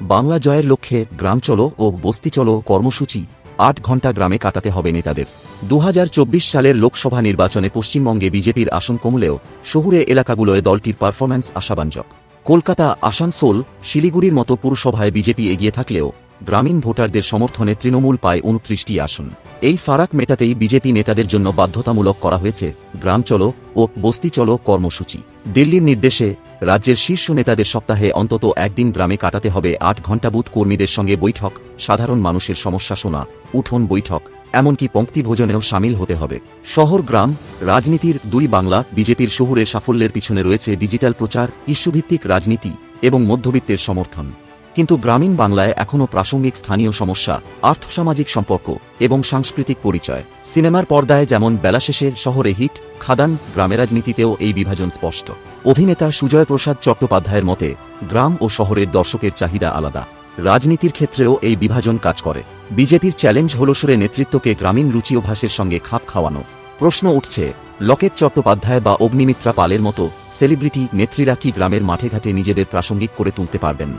বাংলা জয়ের লক্ষ্যে গ্রাম চলো ও বস্তি চলো কর্মসূচি, আট ঘণ্টা গ্রামে কাটাতে হবে নেতাদের। দু হাজার চব্বিশ সালের লোকসভা নির্বাচনে পশ্চিমবঙ্গে বিজেপির আসন কমলেও শহুরে এলাকাগুলোয় দলটির পারফরম্যান্স আশাবাঞ্জক। কলকাতা, আসানসোল, শিলিগুড়ির মতো পুরসভায় বিজেপি এগিয়ে থাকলেও গ্রামীণ ভোটারদের সমর্থনে তৃণমূল পায় উনত্রিশটি আসন। এই ফারাক মেটাতেই বিজেপি নেতাদের জন্য বাধ্যতামূলক করা হয়েছে গ্রাম চলো ও বস্তি চলো কর্মসূচি। দিল্লির নির্দেশে রাজ্যের শীর্ষ নেতাদের সপ্তাহে অন্তত একদিন গ্রামে কাটাতে হবে আট ঘণ্টা বুথ কর্মীদের সঙ্গে বৈঠক, সাধারণ মানুষের সমস্যা শোনা, উঠোন বৈঠক, এমনকি পঙ্ক্তি ভোজনেও সামিল হতে হবে। শহর গ্রাম, রাজনীতির দুই বাংলা, বিজেপির শহুরে সাফল্যের পিছনে রয়েছে ডিজিটাল প্রচার, ইস্যুভিত্তিক রাজনীতি এবং মধ্যবিত্তের সমর্থন। কিন্তু গ্রামীণ বাংলায় এখনও প্রাসঙ্গিক স্থানীয় সমস্যা, আর্থসামাজিক সম্পর্ক এবং সাংস্কৃতিক পরিচয়। সিনেমার পর্দায় যেমন বেলা শেষে শহরে হিট, খাদান গ্রামের রাজনীতিতেও এই বিভাজন স্পষ্ট। অভিনেতা সুজয় প্রসাদ চট্টোপাধ্যায়ের মতে, গ্রাম ও শহরের দর্শকের চাহিদা আলাদা। রাজনীতির ক্ষেত্রেও এই বিভাজন কাজ করে। বিজেপির চ্যালেঞ্জ হল সরে নেতৃত্বকে গ্রামীণ রুচি অভ্যাসের সঙ্গে খাপ খাওয়ানো। প্রশ্ন উঠছে, লকেট চট্টোপাধ্যায় বা অগ্নিমিত্রা পালের মতো সেলিব্রিটি নেত্রীরা কি গ্রামের মাঠে ঘাটে নিজেদের প্রাসঙ্গিক করে তুলতে পারবেন?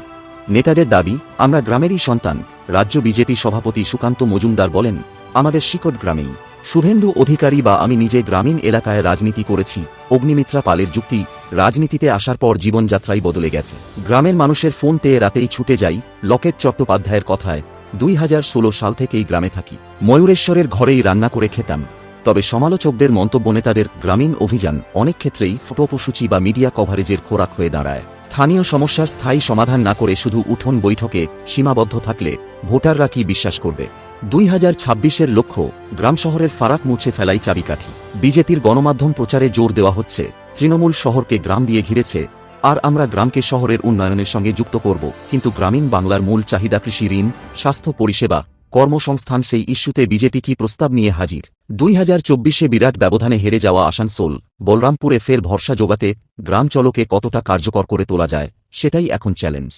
নেতাদের দাবি, আমরা গ্রামেরই সন্তান, রাজ্য বিজেপি সভাপতি সুকান্ত মজুমদার বলেন, আমাদের শিকট গ্রামেই। শুভেন্দু অধিকারী বা আমি নিজে গ্রামীণ এলাকায় রাজনীতি করেছি, অগ্নিমিত্রা পালের যুক্তি, রাজনীতিতে আসার পর জীবনযাত্রাই বদলে গেছে। গ্রামের মানুষের ফোন পেয়ে রাতেই ছুটে যাই, লকেট চট্টোপাধ্যায়ের কথায়, দুই হাজার ষোলো সাল থেকেই গ্রামে থাকি। ময়ূরেশ্বরের ঘরেই রান্না করে খেতাম। তবে সমালোচকদের মন্তব্য নেতাদের গ্রামীণ অভিযান অনেক ক্ষেত্রেই ফটোপসূচি বা মিডিয়া কভারেজের খোরাক হয়ে দাঁড়ায়। স্থানীয় সমস্যার স্থায়ী সমাধান না করে শুধু উঠোন বৈঠকে সীমাবদ্ধ থাকলে ভোটাররা কি বিশ্বাস করবে? দুই হাজার ছাব্বিশের লক্ষ্য, গ্রাম শহরের ফারাক মুছে ফেলাই চাবিকাঠি। বিজেপির গণমাধ্যম প্রচারে জোর দেওয়া হচ্ছে, তৃণমূল শহরকে গ্রাম দিয়ে ঘিরেছে, আর আমরা গ্রামকে শহরের উন্নয়নের সঙ্গে যুক্ত করব, কিন্তু গ্রামীণ বাংলার মূল চাহিদা কৃষি, ঋণ, স্বাস্থ্য পরিষেবা কর্মসংস্থান সেই ইস্যুতে বিজেপি কি প্রস্তাব নিয়ে হাজির? দুই হাজার চব্বিশে বিরাট ব্যবধানে হেরে যাওয়া আসানসোল, বলরামপুরে ফের ভরসা জোগাতে গ্রাম চলকে কতটা কার্যকর করে তোলা যায়, সেটাই এখন চ্যালেঞ্জ।